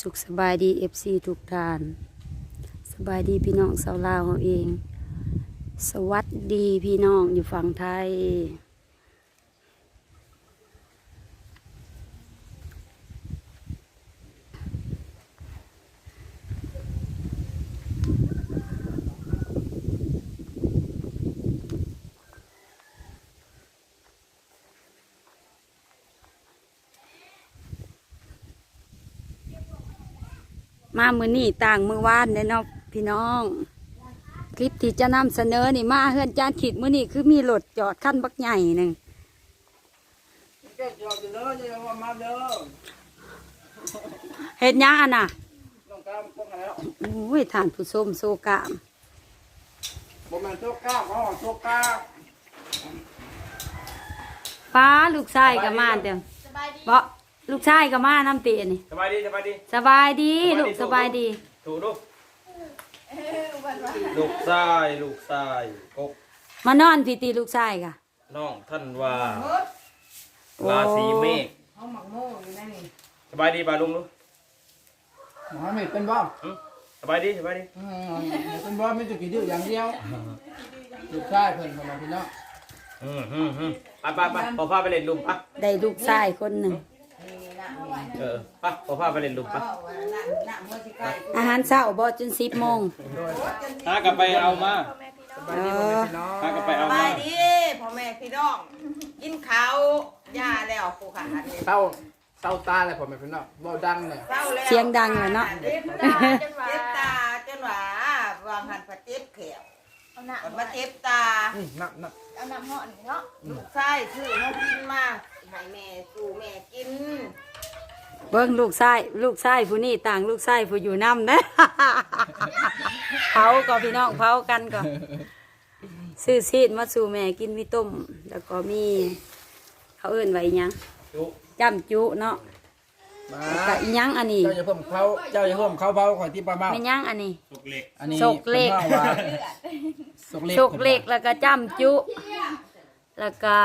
สุขสบายดีเอฟซีทุกท่าน สบายดีพี่น้องสาวลาวเราเอง สวัสดีพี่น้องอยู่ฝั่งไทย มามือนี่ต่างมือวานเลยเนาะพี่น้อง คลิปที่จะนำเสนอนี่มาเฮือนจานขีดมือนี่คือมีรถจอดขั้นบักใหญ่หนึ่งแกจอดอยู่เด้ออย่าว่ามาเด้อเห็นยังอันน่ะต้องการพวกนั้นแล้วโอ้ยท่านผู้ชมโซกามบ่แม่นโชคก้าวเขาโชคก้าวป้าลูกชายก็มาเดี๋ยวบ่ ลูกชายก็มาน้ำเตียนี่สบายดีสบายดี สบายดีลูกสบายดี ถูกลูกลูกชายลูกชายกบมานอนพี่ตีลูกชายกะน้องท่านว่าราศีเมษเอาหมักโม่อยู่นั่นนี่สบายดีป่าลุงลูกหมอไม่เป็นบ่อืมสบายดีสบายดีอืมเป็นบ่ไม่จะกี่ดื้ออย่างเดียวลูกชายเพิ่นพ่อแม่พี่น้องอืมอืมอืมไปไปไปพอพาไปเล่นลุมปะได้ลูกชายคนหนึ่งนี่นะนี่ เออปะพอพาไปเล่นลุมปะอาหารเช้าบ่จนสิบโมงถ้ากลับไปเอามาสบายดีพ่อองถ้ากลับไปสเอาบามายดีพ่อแม่พี่น้อง กินข้าวย่าแล้วผูขาดนี่เศร้าเศร้าตาเลยพ่อแม่พี่น้องเบ่ดังเนี่ยเศร้าแล้วเสียงดังเลยเนาะเจ็บตาจนว่าเจ็บตาจนว่าวางหันพระเจ็บแขวเอาหนักก็มาเจ็บตา อืมนับนับเอาหนักหาะนี่เนาะลูกชายซื้อมากินมาให้แม่สู่แม่กิน เบิ้งลูกชายลูกชายผู้นี้ต่างลูกชายผู้อยู่น้ำนะ เผาก็พี่น้องเผากันก็ซื้อซีดมาสู่แม่กินมีต้ม แล้วก็มีเขาเอิ้นไว้หยังจุจำจุเนาะมาแล้วก็อีหยังอันนี้เจ้าอย่าเพิ่มเขาเจ้าอย่าเพิ่มเขาเบาข่อยที่ป้าเมาไม่หยังอันนี้สุกเล็กอันนี้โศกเล็กพิ่นว่าโศกเล็กโชกเล็กแล้วก็จำจุ แล้วก็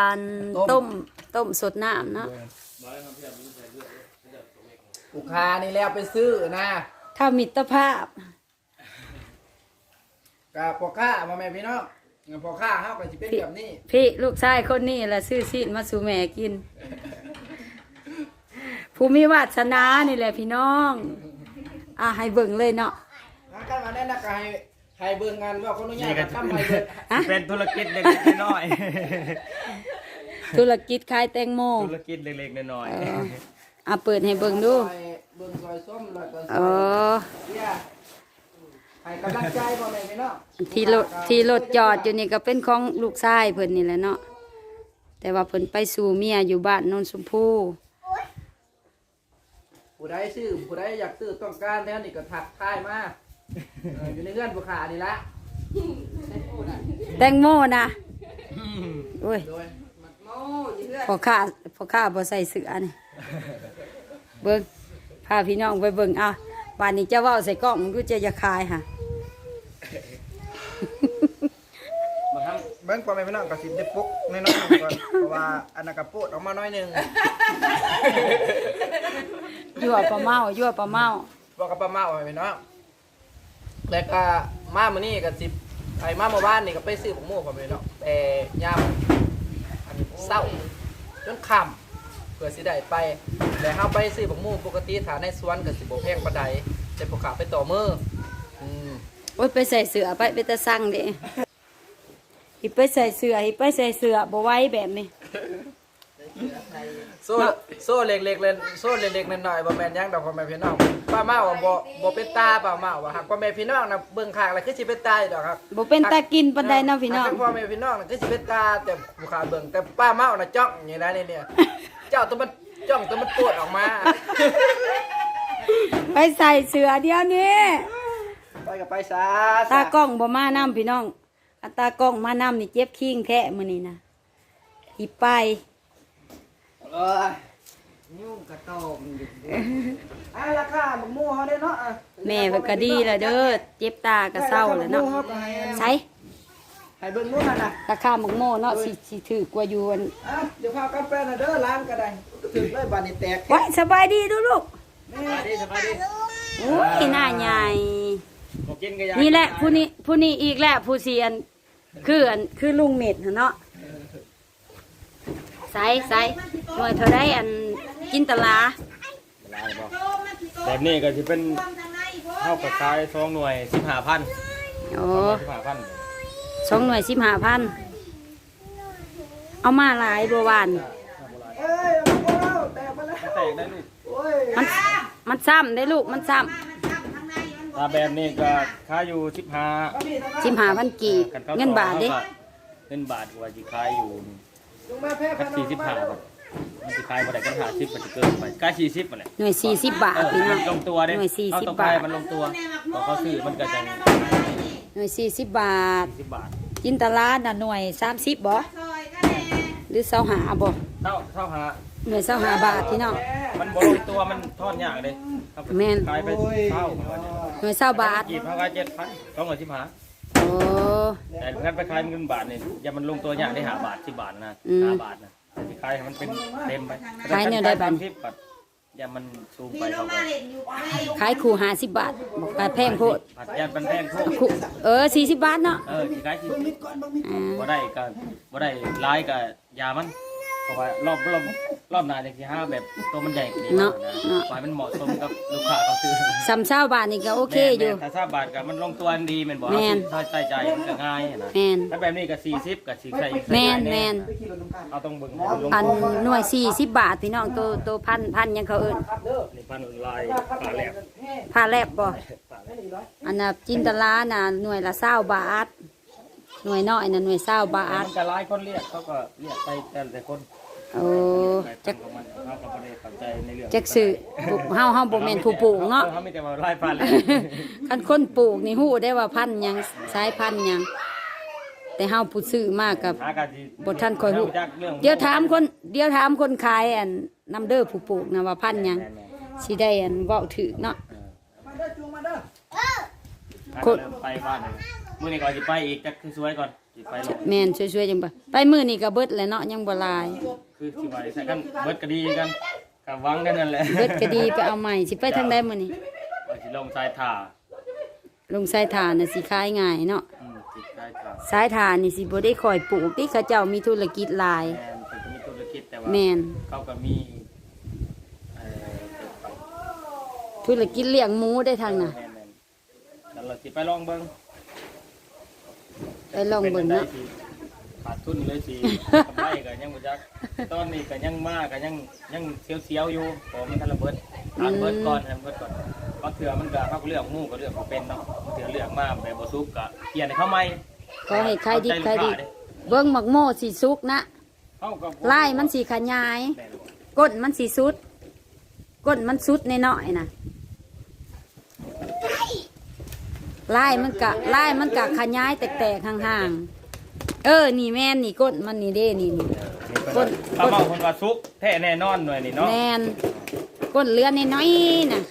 ต้มต้มสดน้ำเนาะลู กค้านี่แล้วไปซื้อนะถ้ามิตรภาพ กับพ่อค้าพ่อแม่พี่น้องพ่อค้าเฮาก็สิเป็นแบบนี้พี่ลูกชายคนนี้แหละซื้อซีดมาสู่แม่กินผู้มีวาสนานี่แหละพี่น้อง อะให้เบิ่งเลยเนาะหากันมาได้นะก็ให้ให้เบิ่งงานว่าคนอนุญาตก็ทำให้เบิ่งฮะเป็นธุรกิจเล็กๆน้อยธุรกิจขายแตงโมๆธุรกิจเล็กๆน้อย เอออะเปิดให้เบิ่งดูให้เบิ่งซอยส้มแล้วก็ซเออยอเบียร์ให้กำลังใจพ่อแม่พี่น้องที่รถที่รถจอดอยู่นี่ก็เป็นของลูกชายเพิ่นนี่แหละเนาะ แต่ว่าเพิ่นไปสู่เมียอยู่บ้านโนนชมพูผู้ใดซื้อผู้ใดอยากซื้อต้องการแล้วนี่ก็ทักทายมาเอออยู่ในเงื่อนผู้ขานี่ละแตงโมนะโอ้ยโดยโม่อยู่เพื่อนพอข้าพอข้าบ่ใส่เสื้อนี่ เบิ่งพาพี่น้องไปเบิ่งเอาบ้านนี้จะเว้าใส่กล้องมันก็จะจะขายค่ะมาทำเบิ่งพ่อแม่พี่น้องก็สิได้ปลุกน้อยๆก่อนเพราะว่าอันนั้นก็โปดออกมาหน้อยหนึงยั่วปลาเมายั่วปลาเมาบอกกับป้าเมาไว้พี่น้องแล้วก็มามื้อนี้ก็สิไอ้มาเมื่อวานนี่ก็ไปซื้อของหมู่พ่อแม่พี่น้องแต่ยามอันเศร้าจนค่ำ เพื่อสิได้ไปแล้วเฮาไปซื้อของหมู่ปกติถ้าในสวนก็สิบ่แพงปานใดแต่พวกขาไปต่อมืออืมโอ้ยไปใส่เสื้อไปไปแตะสั่งเด้หิไปใส่เสื้อหิไปใส่เสื้อบ่ไหว้แบบนี้โซ่โซ่เล็กๆเลยโซ่เล็กๆน้อยๆบ่แม่นหยังดอกพ่อแม่พี่น้องป้าเมาว่าบ่บ่เป็นตาป้าเมาว่าหากพ่อแม่พี่น้องน่ะเบิ่งข้างแล้วคือสิเป็นตาอยู่ดอกครับ บ่เป็นตากินปานใดเนาะพี่น้อง หากเป็นพ่อแม่พี่น้องน่ะคือสิเป็นตาแต่ผู้ขาเบิ่งแต่ป้าเมาน่ะจ้องอย่างนั้นนี่เนี่ย เจ้าตัวมันจ้องตัวมันปวดออกมาไปใส่เสื้อเดียวนี้ไปกับไปซะตากล้องบ่มานํพี่น้องอันตากล้องมานํนี่เจ็บคิงแท้มื้อนี้นะหิไปเอ้ยยุ่งกระตอมอยู่อะราคาหมึกหมูเฮาได้เนาะอะแม่มันก็ดีแล้วเด้อเจ็บตาก็เศร้าแล้วเนาะใส่ ให้เบิ่งนู่นน่ะนะราคาหมกโม่เนาะสิสิถือกว่าอยู่อันอะเดี๋ยวพากาแฟน่ะเด้อร้านก็ได้ถึงเลยบานนี้แตกไว้สบายดีดูลูกนี่สบายดีสบายดีอุ้ยหน้าใหญ่ บ่กินก็อยากนี่แหละผู้นี้ผู้นี้อีกแหละผู้เสียนคืออันคือลุงเม็ดหั่นเนาะใส่ใส่หน่วยเท่าไดอันจินตลาหลายบ่แบบนี้ก็สิเป็นเท่ากับขายสองหน่วย15,000 โอ้ 15,000 สองหน่วยสิบห้าพันเอามาหลายบัววานแตกได้ลูกมันมันซ้ำได้ลูกมันซ้ถ้าแบบนี้ก็ขายอยู่15ำสิบห้าพันกีบเงินบาทเด้เงินบาทกว่าสิขายอยู่สัก45ครับมันสิขายบ่ได้กัน50มันสิเกินไปกาย40นั่นแหละหน่วยสี่สิบบาทเออพี่น้มัองนลงตัวเด้หน่วยสี่เอาสิบต้องไปบาทมันลงตัวพอเขาซื้อมันก็จะ หน่วยสี่สิบบาท40บาทจินตลาน่ะหน่วยสามสิบบ่หรือเสาหาบ่เท่าเท่าหาหน่วยเสาหาบาทพี่น้อง มันบลงตัวมันทอดยากเลยครับแม่น ขายไปเท่าของมันหน่วยเสาบาทกีบเท่ากับเจ็ดพันสองร้อยสิบห้าโอ้ แต่งั้นไปขายมันเงินบาทเนี่ยอย่ามันลงตัวยากได้หาบาทสิบบาทนะอืมห้าบาทนะแต่ที่ขายให้มันเป็นเต็มไปขายแนวใดบัดทิปบาท อย่ามันสูงไปเขาไปขายคู่ห้าสิบบาทบอกว่าแพงโพดผัดยันมันแพงโคตรคู่เออสี่สิบบาทเนาะเออที่ขายที่อ่าบ่ได้ก็บ่ได้ร้ายกับยามันเพราะว่ารอบรอบ รอบหน้าจะที่ห้าแบบตัวมันใหญ่กว่านี้เนาะนะเนาะ ปล่อยมันเหมาะสมกับลูกค้าเขาซื้อสำเช้าบาทนี่ก็โอเคอยู่ แม่นๆถ้าทราบบาทกับมันลงตัวอันดีแม่นบ่แม่น ถ้าใส่ใจมันก็ง่ายนะแมนถ้าแบบนี้ก็40ก็สิใส่แมนแมนเอาต้องเบิ่งให้มันลงพันหน่วยสี่สิบบาทพี่น้องตัวตัวพันพันยังเขาเอิ้นนี่พันลายปลาแหลบผ้าแลบบ่ปลาแหลบอันน่ะจินตลาน่ะหน่วยละเศร้าบาทหน่วยน้อยน่ะหน่วยเศร้าบามัทนก็หลายคนเรียกเขาก็เรียกไปแต่ละคน โอ้ไปจักของมันเขาก็บ่ได้เข้าใจในเรื่องจักซื้อปลูกเฮาเฮาบ่แม่นผู้ปลูกเนาะ เขามีแต่ว่าลายปลาแหลบคันคนปลูกนี่ฮู้ได้ว่าพันธุ์หยังสายพันธุ์หยัง แต่เฮาผู้ซื้อมากกับ หากะสิบ่ทันค่อยฮู้ จักเรื่องเดี๋ยวถามคน เดี๋ยวถามคนขายอันนำเด้อผู้ปลูกนะว่าพันธุ์หยังแม่นสิได้อันเว้าถูกเนาะ ๆคน เริ่มไปบ้านเลยมื้อนี้ก็สิไปอีกจักคือสวยก่อนสิไปลงแม่นช่วยๆจังบ่ไปมื้อนี้ก็เบิดแล้วเนาะยังบ่หลาย คือสิไปใส่กันเบิดก็ดีกันกับหวังกันนั่นแหละเบิดก็ดีไปเอาใหม่สิไปทางใดมื้อนี้ว่าสิลงสายถ่าลงสายทานน่ะสิขายง่ายเนาะอืมสิสายถ่าสายทานนี่สิบ่ได้คอยปลูกที่เขาเจ้ามีธุรกิจหลาย แม่นเพิ่นก็มีธุรกิจแต่ว่าแม่น เขาก็มีเอ่อธุรกิจเลี้ยงหมูได้ทางน่ะ แม่นๆแล้วเราสิไปลองเบิ่งไปลองเบิ่งเนาะ ป็จั่ใดสิ ขาดทุนเลยสิกำไรก็ยังบ่จักตอนนี้ก็ยังมาก็ยังยังเสียวๆอยู่เพราะมันทันระเบิดทานเบิดก่อนให้มันเบิดก่อนบางเถื่อมันก็เขาก็เลือกหมู่ก็เลือกบ่เป็นเนาะบางเถื่อเลือกมาแบบบ่สุกก็เปลี่ยนให้เขาใหม่ขอให้ขายดีขายดี เบิ่งหมักโม่สิสุกนะเขาก็บ่ลายมันสิขยายแม่นบ่ก้นมันสิสุด ก้นมันสุดน้อยๆน่ะลายมันกะลายมันกะขยายแตกๆห่างๆ เออ นี่แม่นนี่ก้นมันนี่เด้นี่นี่ก้นป้าเมาคนว่าสุกแท้แน่นอนหน่อยนี่เนาะแมนก้นเลือนน้อยๆน่ะ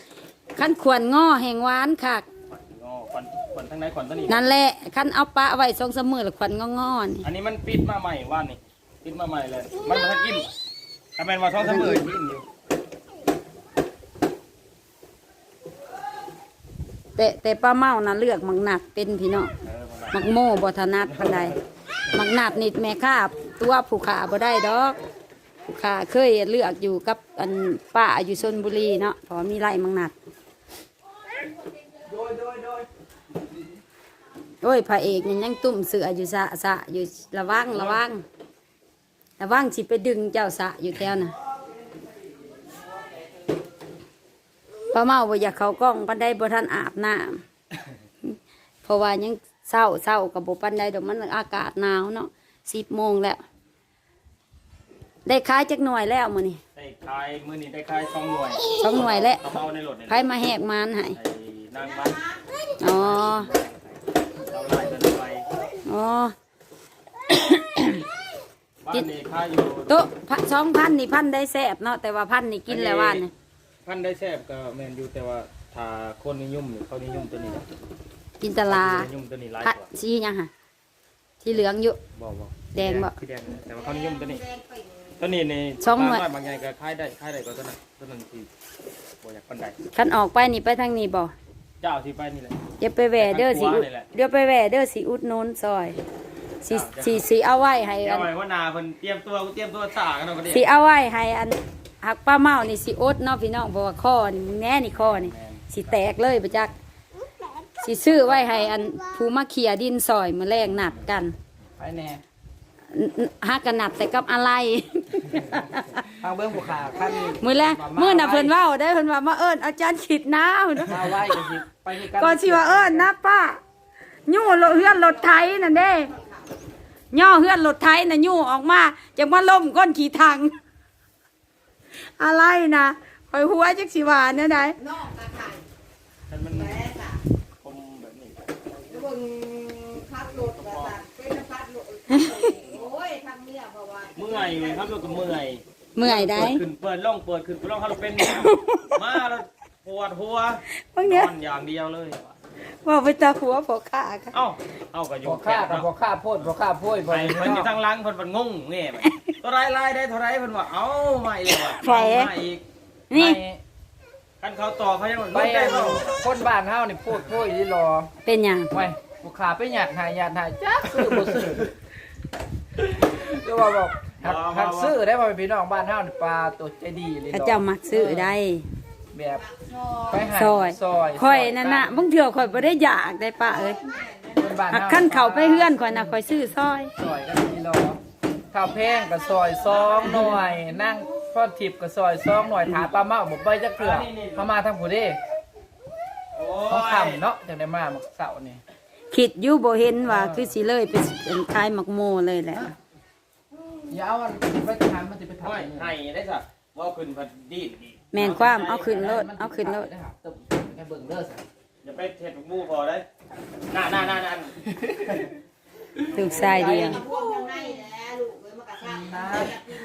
ขั้นขวนงอแห่งหวานคักงอควันควันทั้งในควันทั้งนี้นั่นแหละขั้นเอาปลาไว้สองสามมือแล้วขวนงอๆนี่อันนี้มันปิดมาใหม่ว่านนี่ปิดมาใหม่เลย มันบ่ทันอิ่มถ้าแม่นว่าท้องเสมออิ่มอยู่แต่แต่ป้าเมานะเลือกมักหนัดเป็นพี่น้องเออบ่ได้มักโม่บทนัดพันใด มักหนัดนี่แม่ข้าตัวผู้ขาบ่ได้ดอกผู้ขาเคยเลือกอยู่กับอันป้าอยู่ชนบุรีเนาะพอมีไร่มักหนัดโอ้ยพระเอกนี่ยังตุ่มเสืออยู่สะสะอยู่ระวังระวังระวังสิไปดึงเจ้าสะอยู่แถวน่ะป้าเมาบ่อยากเขากล้องปันได้บ่ทันอาบน้ำเพราะว่ายัง เศร้าเศร้ากับบุปันใดดอกมันอากาศหนาวเนาะสิบโมงแล้ว ได้ขายจักหน่วยแล้วมื้อนี้ได้ขายมื้อนี้ได้ขายสองหน่วยสองหน่วยแล้วเอาเมาในรถนี่ใครมาแหกมานให้ไอ้นางมันอ๋อเราไล่เดินไปอ๋อบ้านนี่ขายอยู่โต๊ะสองพันนี่พันได้แซ่บเนาะแต่ว่าพันนี่กินแล้วว่านนี่พันได้แซ่บก็แม่นอยู่แต่ว่าถ้าคนนิยมนี่เขานิยมตัวนี้ นะกินตลานิยมตัวนี้หลายพัดกว่าสีหยังฮะที่เหลืองอยู่ บ่บ่แดงบ่คือแดงแต่ว่าเขานิยมตัวนี้อตัวนี้นี่สองหน่วย บางบางอย่างก็คล้ายได้คล้ายได้ก็ตัวนั้นตัวนั้นที่บ่อยากปันใดคันออกไปนี่ไปทางนี้บ่เจ้าที่ไปนี่แหละอย่าไปแหวเด้อสิอุดทางขวานี่แหละเดี๋ยวไปแหวเด้อสิอุดหนุนซอยสิสิสิเอาไว้ให้เดี๋ยอัวนไว้ว่านาเพิ่นเตรียมตัวเตรียมตัวสร้างกันเอาก็ได้สิเอาไว้ให้อันหักป้าเมานี่สิอดเนาะพี่น้องเพราะว่าข้อนี่แน่นี่ข้อนี่สิแตกเลยประจัก สิซื้อไว้ให้อันผู้มาเขี่ยดินซอยมาแรงนัดกันไปแน่ฮักกันนัดแต่กับอะไร ทางเบิ้งบุขาขั้นมื้อแรกมื้อน่ะเพิ่นเว้าได้เพิ่นว่ามาเอิ้นอาจารย์ขิดน้ำมาไหวกันสิไปนี่กันก่อนสิว่าเอิ้นนะป้ายู่รถเฮือนรถไถนั่นเด้ย่อเฮือนรถไถน่ะยู่ออกมาจังมาล่มก้นขี่ทังอะไรนะคอยหัวจักสิว่าเนี่ยได้นอกกระไข่ ท่านมัน แม่ค่ะ คมแบบนี้ แล้วเบิ่งขับรถกระสันเป็นพัดรถโอ้ยทำเนี่ยเพราะว่าเมื่อยเลยครับแล้วก็เมื่อยเมื่อยได้ เปิดขึ้นเปิดล่องเปิดขึ้นเปิดล่องเขาเราเป็นมาแล้วปวดหัวบางนเนี้ยอนอย่างเดียวเลยว่าไปตาหัวพอขาค่ะ เอ้าเอ้าก็อพยู่อข้ากับพอข้าโพดพอข้าโพดไปเพิ่นอยู่ทางหลังเพิ่นมันงงแง่ไปตัวไรไล่ได้เท่าไรเพิ่นว่าเอ้าไม่เลยว่ะเอามาอีกนี่ คันเขาต่อเขายังไปไม่ได้อันเนาะคนบ้านเฮานี่พูดพูดที่รอเป็นหยังไว้บุขาไปหยาดหายหยาดหายจ้าซื้อบ่ซื้อก็ว่าบอกหักหักซื้อได้บ่พี่น้องบ้านเฮานี่ปลาตัวใจดีเลยเขาเจ้ามักซื้อได้แบบไปหาซอยซอยข่อยนั่นน่ะบางเถื่อข่อยบ่ได้อยากได้ป้าเอ้ยคนบ้านหักเฮา ขั้นเขาไปเฮือนข่อยน่ะข่อยซื้อซอย ซอยกันที่รอข้าวแพงกับซอยซองหน่อย นั่ง ทอดทิพย์กับซอยซองหน่อยถาปลาเมาบ่ไปจักเทื่อเขามาทางผู้เด้โอ้เขายคำเนาะจังได้มาหมกเสาร์นี่คิดอยู่บ่เห็นว่าคือสิเลยไปเป็นขายหมักโมเลยแหละอย่าเอามันไปทานมันจะไปทำโอ้ยให้ได้ซะว่าขึ้นพันดีดดีแม่นความเอาขึ้นรถเอาขึ้นรถตึบแกเบิ่งเด้อสิอย่าไปเทศหมู่พอได้น่าน่าน่าน่าลูกชายเดียวพวกยังไงแหละลูกเอ้ยมันกระชับ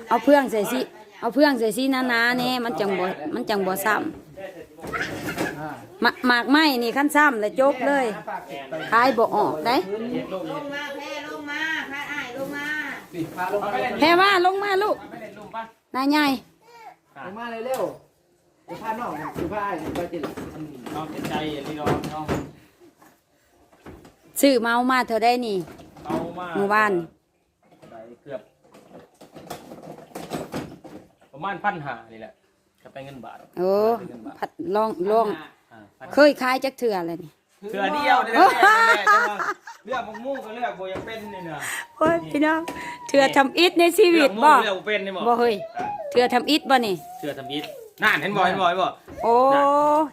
เอาเพื่องใส่สิ เอาเพื่องใส่สิหนาๆแน่มันจังบ่มันจังบ่ซ้ำอ่าหมากหมากไม้นี่ขั้นซ้ำแล้วจบเลยฝากเก็บไปขายบ่ออกได้เฮ็ดลูกลเฮ็งดมาแพ้ลงมาพาอ้ายลงมาปิดพาลงมาเลยแพ่ว่าลงมาลูกไปเล่นลุงป่ะนายใหญ่ลงมาเลยเร็วเดี๋ยวพาน้องเดี๋ยวพาไอ้ไปติดน้องเจ็บใจนี่น้องน้องซื้อเมามาเท่าได้นี่เอามาหมู่บ้าน ได้เกือบ ประมาณพันหานี่แหละจะไปเงินบาทโอ้พัดลองลองอ่าพันเคยขายจักเถื่อเลยนี่เถื่อเดียวนี่แหละแม่จะมาเลือกมุกมุกก็เลือกโบยังเป็นนี่เนาะโอ้ยพี่น้องเถื่อทำอิฐในชีวิตบ่เลือกเป็นนี่บ่บ่เฮ้ยเถื่อทำอิฐบ่นี่ เถื่อทำอิฐนั่นเห็นบ่เห็นบ่เห็นบ่โอ้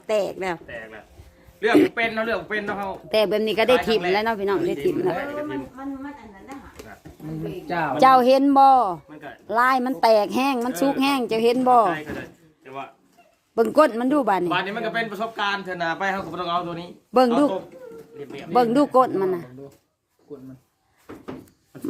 แตกแล้วแตกแล้วเลือกเป็นเนาะเลือกเป็นเนาะเขาแต่แบบนี้ก็ได้ทิมแล้วเนาะพี่น้องได้ทิมแล้ว มันมันมันอันนั้นนะฮะ เจ้าเจ้าเห็นบ่มันก็ลายมันแตกแห้งมันสุกแห้งเจ้าเห็นบ่ใช่ก็ได้แต่ว่าเบิ่งก้นมันดูบาดนี่บ้านนี้มันก็เป็นประสบการณ์เถอะนะไปเขาก็บ่ต้องเอาตัวนี้เบิ่งดู อาตัวเรียบๆเบิ่งดูก้นมันน่ะดูกดมัน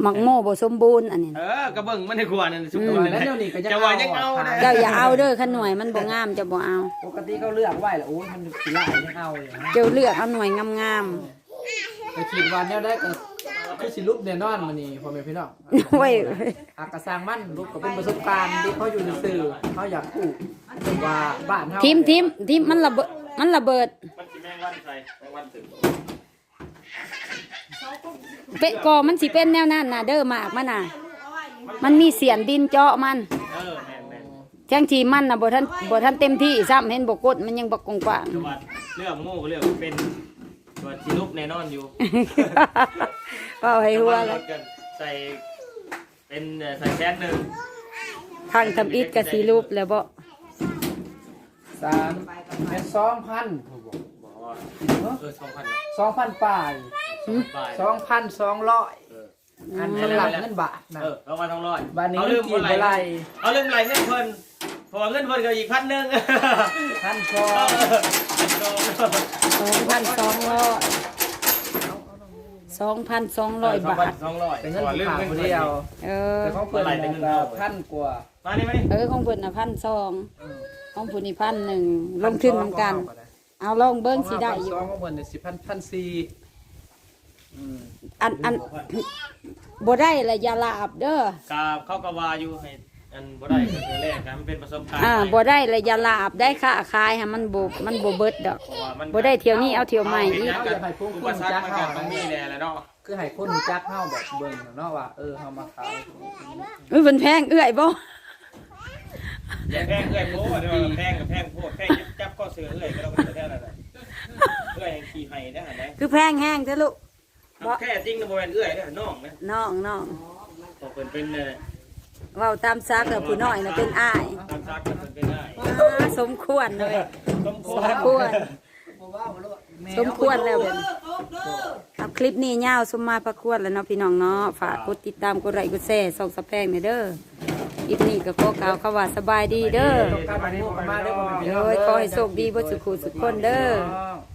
หมักโม่บ่สมบูรณ์อันนี้เออก็เบิ่งมันในครัวนั่นสุกอืมตัวแล้วนี่เดี๋ยวนี้ก็จะจะว่ายังเอานะ เจ้าอย่าเอาเด้อขหน่วยมันบ่งามเจะบ่เอา ปกติเขาเลือกไว้แหละโอ้ยมันสิไล่ยังเอาอย่างนั้นเจ้าเลือกเอาหน่วยงามไปขีดวันแนวได้ก็ คือสิลุกแน่นอนมื้อนี้พ่อแม่พี่น้องๆโอ้ยอากระสร้างมันลูกก็เป็นประสบการณ์ที่เขาอยู่ในสื่อเขาอยากพูดว่าบ้านเขาทิมทิมทิมมันระเบิดมันระเบิดมันสิแมงวันใส่แมงวันถึงเปะกอมันสิเป็นแนวนั้นน่ะเด้อหมากมันน่ะมันมีเสียนดินเจาะมันเออแม่นแม่นแจ้งทีมันน่ะบ่ทันบ่ทันเต็มที่ซ้ำเห็นบ่กดมันยังบ่กว้างจังหวัดเลือกโง่ก็เลือกเป็นตัวที่ลุกแน่นอนอยู่ ๆว่าให้หัวแล้แล้วกันใส่เป็นเอ่อใส่แค่หนึ่งข้างทำอิฐก็สิรูปแล้วบ่สามเป็นสองพันบอกว่าเออสองพันสองพันป่ายบาทสองพันสองร้อยเออ อันสำหรับเงินบาทนะเออเอามาทั้งร้อยบ้านนี้เอาเงิลืนมกี่เท่าไหเท่าไหร่รเอาลืมไหลเงินเพิ่นเพอเงินเพิ่นก็อีกพันหนึ่งพันสองพันสอง 2,200 2,200บาท สองร้อยเป็นเงินผู้ขาคนเดียว เออ แต่ของเพื่อนเราพันกว่ามานี่มานี่เออของเพิ่นน่ะ1,200ของผู้นี่1,100ลงทุนนํกัน เอาลองเบิ่งสิได้อยู่ สองของเพื่อนเนี่ยสิบพันพันสี่อืมอันอันบ่ได้ละอย่าลาบเด้อกาเข้ากะวาอยู่ให้ อันบ่ได้ก็คือแรกนะมันเป็นประสบการณ์อ่าบ่ได้เลยอย่าลาบได้ค่าขายให้มันบ่มันบ่เบิดดอกเพราะว่ามันบ่ได้เที่ยวนี้เอาเที่ยวใหม่อีกเฮ็ดกันอุปสรรคมันก็ต้องมีแน่แหละเนาะคือให้คนรู้จักเฮาแบบเบิ่งเนาะว่าเออเฮามาขายอุ้ยเพิ่นแพงเอื้อยบ่แพงเอ้ยโพดเด้อแพงกับแพงโพดแพงจับข้อเสือเอ้ยก็ต้องเป็นแค่นั้นแหละเอ้ยขี่ให้ได้หั่นได้คือแพงแห้งเด้อลูกแค่จริงนะบ่แม่นเอ้ยเด้อน้องนะน้องน้องพอเพิ่นเป็น เนี่ยเว้าตามซักกับผู้น้อยน่ะเป็นอ้ายตามซักเพิ่นเป็นได้อ่าสมควรเลยสมคสวมรควรบ่ว่าบ่รู้แม่สมควรแล้วเด้เด้ออโต๊ะเด้อเอาคลิปนี้ยาวสมมาประกวดแล้วเนาะพี่น้องเนาะฝากกดติดตามกดไลค์กดแชร์ส่องสะแพงเนี่ยเด้อคลิปนี้ก็ขอกล่าวคำว่าสบายดีเด้อต้องการมาหมู่กันมาเด้อบ่แม่นพี่โดน้องยเด้ขอให้โชคดีบ่สุขสุขคนเด้ออ๋อ